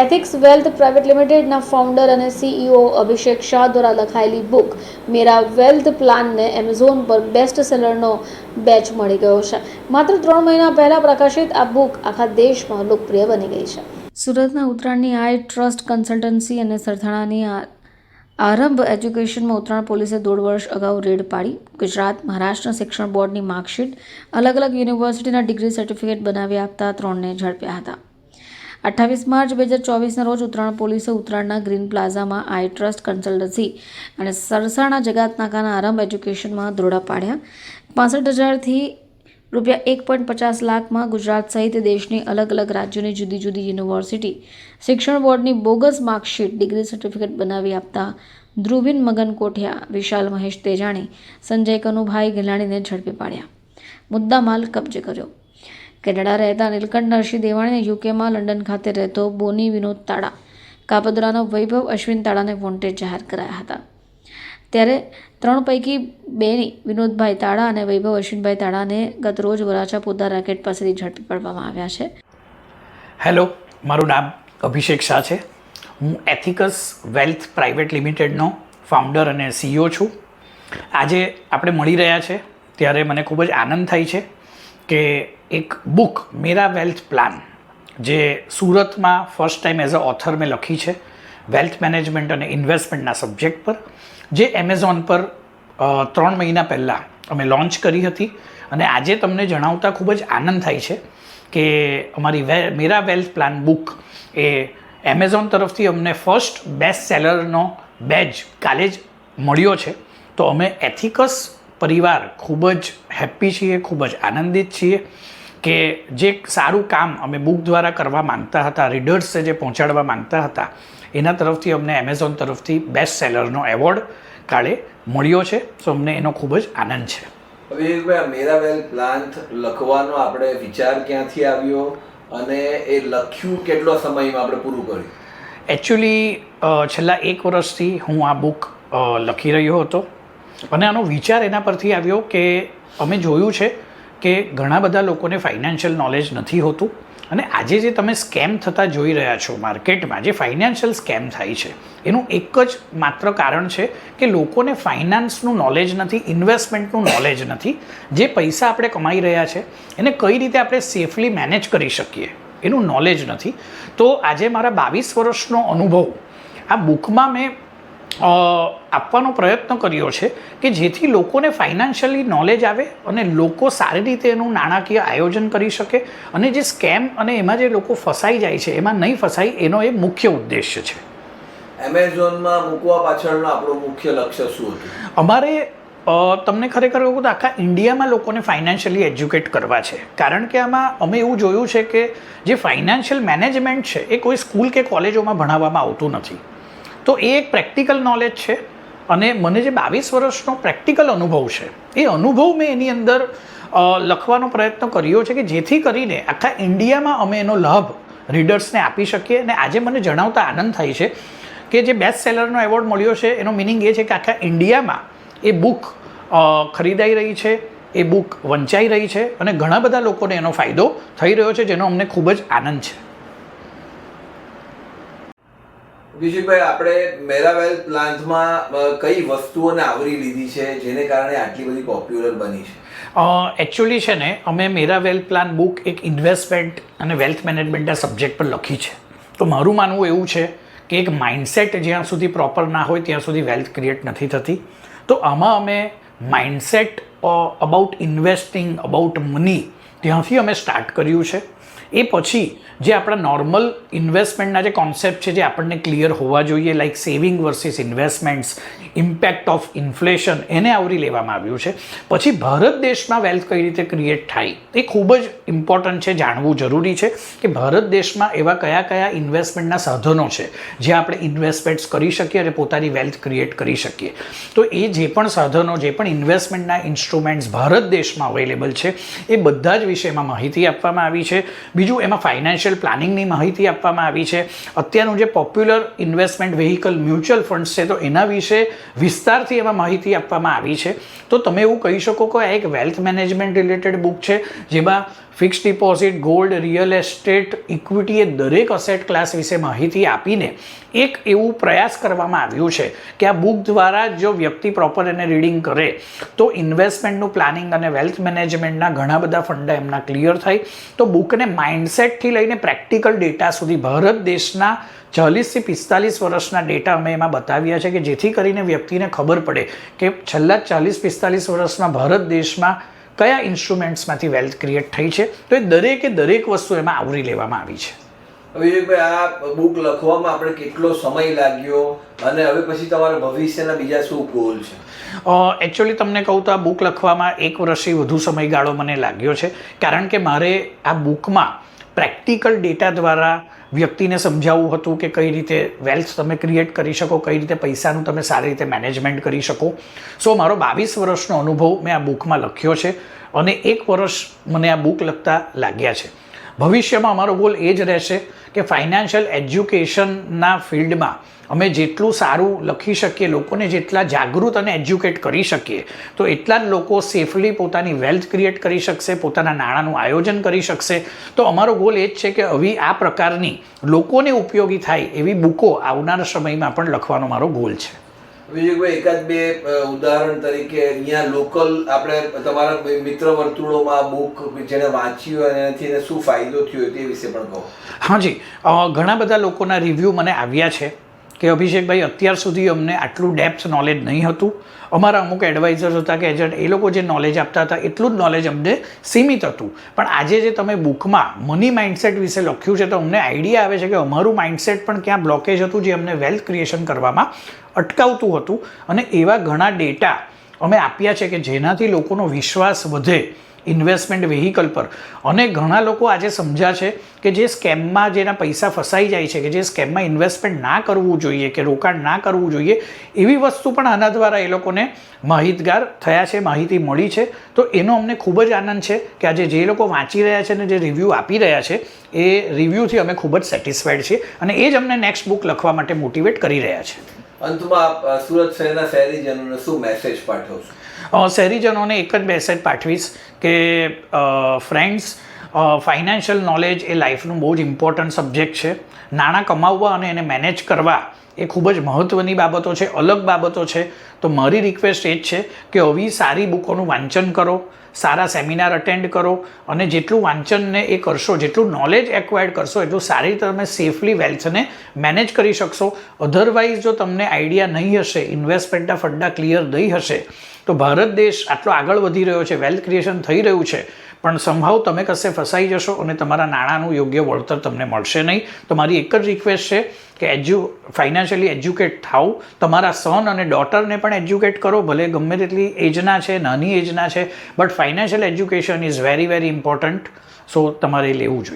Ethics wealth private લિમિટેડના founder અને CEO Abhishek Shah દ્વારા લખાયેલી બુક મેરા વેલ્થ પ્લાનને એમેઝોન પર બેસ્ટ સેલરનો બેચ મળી ગયો છે. માત્ર ત્રણ મહિના પહેલાં પ્રકાશિત આ બુક આખા દેશમાં લોકપ્રિય બની ગઈ છે. સુરતના ઉત્તરાયણની આઈ ટ્રસ્ટ કન્સલ્ટન્સી અને સરથાણાની આરંભ એજ્યુકેશનમાં ઉત્તરાયણ પોલીસે દોઢ વર્ષ અગાઉ રેડ પાડી. ગુજરાત મહારાષ્ટ્ર શિક્ષણ બોર્ડની માર્કશીટ અલગ અલગ યુનિવર્સિટીના ડિગ્રી સર્ટિફિકેટ બનાવી આપતા ત્રણને ઝડપ્યા હતા. અઠ્ઠાવીસ માર્ચ બે હજાર ચોવીસના રોજ ઉત્તરાયણ પોલીસે ઉત્તરાયણના ગ્રીન પ્લાઝામાં આઈ ટ્રસ્ટ કન્સલ્ટન્સી અને સરસાણા જગાતનાકાના આરંભ એજ્યુકેશનમાં દરોડા પાડ્યા. પાસઠ હજારથી રૂપિયા એક પોઈન્ટ પચાસ લાખમાં ગુજરાત સહિત દેશની અલગ અલગ રાજ્યોની જુદી જુદી યુનિવર્સિટી શિક્ષણ બોર્ડની બોગસ માર્કશીટ ડિગ્રી સર્ટિફિકેટ બનાવી આપતા ધ્રુવિન મગન કોઠિયા વિશાલ મહેશ તેજાણી, સંજય કનુભાઈ ગિલાણીને ઝડપી પાડ્યા. મુદ્દામાલ કબજે કર્યો. કેનેડા રહેતા નીલકંઠ નરસિંહ દેવાણીને યુકેમાં લંડન ખાતે રહેતો બોની વિનોદ તાળા કાપદરાનો વૈભવ અશ્વિન તાળાને વોન્ટેડ જાહેર કરાયા હતા. ત્યારે ત્રણ પૈકી બેની વિનોદભાઈ તાળા અને વૈભવ અશ્વિનભાઈ તાડાને ગતરોજ વરાછા પોતા રેકેટ પાસેથી ઝડપી પાડવામાં આવ્યા છે. હેલો મારું નામ અભિષેક શાહ છે. હું એથિકસ વેલ્થ પ્રાઇવેટ લિમિટેડનો ફાઉન્ડર અને સીઈઓ છું. આજે આપણે મળી રહ્યા છે, ત્યારે મને ખૂબ જ આનંદ થાય છે કે એક બુક મેરા વેલ્થ પ્લાન જે સુરતમાં first time as a author મેં લખી છે વેલ્થ મેનેજમેન્ટ અને ઇન્વેસ્ટમેન્ટના સબ્જેક્ટ પર, જે એમેઝોન પર ત્રણ મહિના પહેલાં અમે લોન્ચ કરી હતી. અને આજે તમને જણાવતા ખૂબ જ આનંદ થાય છે કે અમારી વે મેરા વેલ્થ પ્લાન બુક એ એમેઝોન તરફથી અમને ફર્સ્ટ બેસ્ટ સેલરનો બેજ કાલે જ મળ્યો છે. તો અમે એથિકસ પરિવાર ખૂબ જ હેપ્પી છીએ, ખૂબ જ આનંદિત છીએ. કે જે સારું કામ અમે બુક દ્વારા કરવા માંગતા હતા રીડર્સે જે પહોંચાડવા માંગતા હતા એના તરફથી અમને એમેઝોન તરફથી બેસ્ટ સેલરનો એવોર્ડ કાલે મળ્યો છે. તો અમને એનો ખૂબ જ આનંદ છે. વિવેકભાઈ મેરાવેલ મેરા લખવાનો આપણે વિચાર ક્યાંથી આવ્યો અને એ લખ્યું કેટલો સમયમાં આપણે પૂરું કર્યું? એકચ્યુઅલી છેલ્લા એક વર્ષથી હું આ બુક લખી રહ્યો હતો. અને આનો વિચાર એના પરથી આવ્યો કે અમે જોયું છે કે ઘણા બધા લોકોને ફાઇનાન્શિયલ નોલેજ નથી હોતું. અને આજે જે તમે સ્કેમ થતા જોઈ રહ્યા છો માર્કેટમાં જે ફાઇનાન્શિયલ સ્કેમ થાય છે, એનું એક જ માત્ર કારણ છે કે લોકોને ફાઇનાન્સનું નોલેજ નથી ઇન્વેસ્ટમેન્ટનું નોલેજ નથી, જે પૈસા આપણે કમાઈ રહ્યા છે, એને કઈ રીતે આપણે સેફલી મેનેજ કરી શકીએ, એનું નોલેજ નથી. તો આજે મારા બાવીસ વર્ષનો અનુભવ, આ બુકમાં મેં આપવાનો પ્રયત્ન કર્યો છે કે જેથી લોકોને ફાઇનાન્શિયલી નોલેજ આવે અને લોકો સારી રીતે એનું નાણાકીય આયોજન કરી શકે અને જે સ્કેમ અને એમાં જે લોકો ફસાઈ જાય છે એમાં નહીં ફસાય એનો એ મુખ્ય ઉદ્દેશ્ય છે. એમેઝોનમાં મૂકવા પાછળનો આપણો મુખ્ય લક્ષ્ય શું હતું? અમારે તમને ખરેખર કહું તો આખા ઇન્ડિયામાં લોકોને ફાઇનાન્શિયલી એજ્યુકેટ કરવા છે. કારણ કે આમાં અમે એવું જોયું છે કે જે ફાઇનાન્શિયલ મેનેજમેન્ટ છે એ કોઈ સ્કૂલ કે કોલેજોમાં ભણાવવામાં આવતું નથી. તો એ એક પ્રેક્ટિકલ નોલેજ છે અને મને જે બાવીસ વર્ષનો પ્રેક્ટિકલ અનુભવ છે, એ અનુભવ મેં એની અંદર લખવાનો પ્રયત્ન કર્યો છે કે જેથી કરીને આખા ઇન્ડિયામાં અમે એનો લાભ રીડર્સને આપી શકીએ અને આજે મને જણાવતા આનંદ થાય છે કે જે બેસ્ટ સેલરનો એવોર્ડ મળ્યો છે, એનો મિનિંગ એ છે કે આખા ઇન્ડિયામાં એ બુક ખરીદાઈ રહી છે, એ બુક વંચાઈ રહી છે અને ઘણા બધા લોકોને એનો ફાયદો થઈ રહ્યો છે, જેનો અમને ખૂબ જ આનંદ છે. વિજયભાઈ, આપણે મેરા વેલ પ્લાન્ટમાં કઈ વસ્તુઓને આવરી લીધી છે, જેને કારણે આટલી બધી પોપ્યુલર બની છે? એકચ્યુઅલી છે ને, અમે મેરા વેલ્થ પ્લાન બુક એક ઇન્વેસ્ટમેન્ટ અને વેલ્થ મેનેજમેન્ટના સબ્જેક્ટ પર લખી છે. તો મારું માનવું એવું છે કે એક માઇન્ડસેટ જ્યાં સુધી પ્રોપર ના હોય, ત્યાં સુધી વેલ્થ ક્રિએટ નથી થતી. તો આમાં અમે mindset about investing about money ત્યાંથી અમે સ્ટાર્ટ કર્યું છે. એ પછી જે આપણા નોર્મલ ઇન્વેસ્ટમેન્ટના જે કોન્સેપ્ટ છે, જે આપણને ક્લિયર હોવા જોઈએ like saving versus investments impact of inflation એને આવરી લેવામાં આવ્યું છે. પછી ભારત દેશમાં વેલ્થ કઈ રીતે ક્રિએટ થાય, એ ખૂબ જ ઇમ્પોર્ટન્ટ છે, જાણવું જરૂરી છે કે ભારત દેશમાં એવા કયા કયા ઇન્વેસ્ટમેન્ટના સાધનો છે, જે આપણે ઇન્વેસ્ટમેન્ટ્સ કરી શકીએ અને પોતાની વેલ્થ ક્રિએટ કરી શકીએ. તો એ જે પણ સાધનો, જે પણ ઇન્વેસ્ટમેન્ટના ઇન્સ્ટ્રુમેન્ટ્સ ભારત દેશમાં અવેલેબલ છે, એ બધા જ વિષયમાં માહિતી આપવામાં આવી છે. બીજું એમાં ફાઇનાન્શિયલ પ્લાનિંગની માહિતી આપવામાં આવી છે. અત્યારનું જે popular investment vehicle mutual funds છે, તો એના વિશે વિસ્તારથી એમાં માહિતી આપવામાં આવી છે. તો તમે એવું કહી શકો કે આ એક વેલ્થ મેનેજમેન્ટ રિલેટેડ બુક છે, જેમાં fix deposit gold real estate equity એ દરેક અસેટ ક્લાસ વિશે માહિતી આપીને એક એવું પ્રયાસ કરવામાં આવ્યું છે કે આ બુક દ્વારા જો વ્યક્તિ પ્રોપર એને રીડિંગ કરે, તો ઇન્વેસ્ટમેન્ટનું પ્લાનિંગ અને વેલ્થ મેનેજમેન્ટના ઘણા બધા ફંડા એમના ક્લિયર થાય. તો બુકને માઇન્ડસેટથી લઈને પ્રેક્ટિકલ ડેટા સુધી ભારત દેશના ચાલીસથી પિસ્તાલીસ વર્ષના ડેટા અમે એમાં બતાવ્યા છે કે જેથી કરીને વ્યક્તિને ખબર પડે કે છેલ્લા ચાલીસ પિસ્તાલીસ વર્ષમાં ભારત દેશમાં કયા ઇન્સ્ટ્રુમેન્ટ્સમાંથી વેલ્થ ક્રિએટ થઈ છે. તો એ દરેકે દરેક વસ્તુ એમાં આવરી લેવામાં આવી છે. વિજયભાઈ આ બુક લખવામાં આપણે કેટલો સમય લાગ્યો અને હવે પછી તમારા ભવિષ્યના બીજા શું ગોલ છે? એકચ્યુઅલી તમને કહું તો આ બુક લખવામાં એક વર્ષથી વધુ સમયગાળો મને લાગ્યો છે. કારણ કે મારે આ બુકમાં પ્રેક્ટિકલ ડેટા દ્વારા વ્યક્તિને સમજાવવું હતું કે કઈ રીતે વેલ્થ તમે ક્રિએટ કરી શકો, કઈ રીતે પૈસાનું તમે સારી રીતે મેનેજમેન્ટ કરી શકો. સો મારો બાવીસ વર્ષનો અનુભવ મેં આ બુકમાં લખ્યો છે અને એક વર્ષ મને આ બુક લખતા લાગ્યા છે. ભવિષ્યમાં અમારો ગોલ એ જ રહેશે કે ફાઇનાન્શિયલ એજ્યુકેશનના ફિલ્ડમાં અમે જેટલું સારું લખી શકીએ, લોકોને જેટલા જાગૃત અને એજ્યુકેટ કરી શકીએ, તો એટલા જ લોકો સેફલી પોતાની વેલ્થ ક્રિએટ કરી શકશે, પોતાના નાણાંનું આયોજન કરી શકશે. તો અમારો ગોલ એ જ છે કે હવે આ પ્રકારની લોકોને ઉપયોગી થાય એવી બુકો આવનારા સમયમાં પણ લખવાનો મારો ગોલ છે. વિજયભાઈ એકાદ બે ઉદાહરણ તરીકે અહીંયા લોકલ આપણે તમારા મિત્ર વર્તુળોમાં બુક જેને વાંચી હોય એનાથી એને શું ફાયદો થયો તે વિશે પણ કહો. હાજી જી. ઘણા બધા લોકોના રિવ્યૂ મને આવ્યા છે. કે અભિષેકભાઈ, અત્યાર સુધી અમને આટલું ડેપ્થ નોલેજ નહીં હતું. અમારા અમુક એડવાઇઝર્સ હતા કે એજન્ટ એ લોકો જે નોલેજ આપતા હતા, એટલું જ નોલેજ અમને સીમિત હતું. પણ આજે જે તમે બુકમાં મની માઇન્ડસેટ વિશે લખ્યું છે, તો અમને આઈડિયા આવે છે કે અમારું માઇન્ડસેટ પણ ક્યાં બ્લોકેજ હતું જે અમને વેલ્થ ક્રિએશન કરવામાં અટકાવતું હતું. અને એવા ઘણા ડેટા અમે આપ્યા છે કે જેનાથી લોકોનો વિશ્વાસ વધે. ઇન્વેસ્ટમેન્ટ વેહિકલ પર. અને ઘણા લોકો આજે સમજ્યા છે કે જે સ્કેમમાં જેના પૈસા ફસાઈ જાય છે, કે જે સ્કેમમાં ઇન્વેસ્ટમેન્ટ ના કરવું જોઈએ, કે રોકાણ ના કરવું જોઈએ, એવી વસ્તુ પણ આના દ્વારા એ લોકોને માહિતગાર થયા છે, માહિતી મળી છે. તો એનો અમને ખૂબ જ આનંદ છે કે આજે જે લોકો વાંચી રહ્યા છે અને જે રિવ્યૂ આપી રહ્યા છે, એ રિવ્યૂથી અમે ખૂબ જ સેટિસ્ફાઈડ છીએ અને એ જ અમને નેક્સ્ટ બુક લખવા માટે મોટિવેટ કરી રહ્યા છે. અંતમાં સુરત શહેરના શહેરીજનોને શું મેસેજ પાઠવશો શહેરીજનોને એક જ મેસેજ પાઠવીશ કે ફ્રેન્ડ્સ ફાઇનાન્શિયલ નોલેજ એ લાઈફનું બહુ જ ઇમ્પોર્ટન્ટ સબ્જેક્ટ છે. નાણાં કમાવવા અને એને મેનેજ કરવા એ ખૂબ જ મહત્ત્વની બાબતો છે, અલગ બાબતો છે. તો મારી રિક્વેસ્ટ એ જ છે કે આવી સારી બુકોનું વાંચન કરો. સારા સેમિનાર અટેન્ડ કરો અને જેટલું વાંચનને એ કરશો, જેટલું નોલેજ એક્વાયર્ડ કરશો, એટલું સારી રીતે તમે સેફલી વેલ્થને મેનેજ કરી શકશો. અધરવાઇઝ જો તમને આઈડિયા નહીં હશે ઇન્વેસ્ટમેન્ટના ફંડા ક્લિયર નહીં હશે, તો ભારત દેશ આટલો આગળ વધી રહ્યો છે વેલ્થ ક્રિએશન થઈ રહ્યું છે. પણ સંભાવ તમે કશે ફસાઈ જશો અને તમારા નાણાંનું યોગ્ય વળતર તમને મળશે નહીં. તો મારી એક જ રિક્વેસ્ટ છે કે એજ્યુ ફાઇનાન્શિયલી એજ્યુકેટ થાવ. તમારા સન અને ડોટરને પણ એજ્યુકેટ કરો. ભલે ગમે તેટલી એજના છે, નાની એજના છે but financial education is very very important so તમારે લેવું જોઈએ.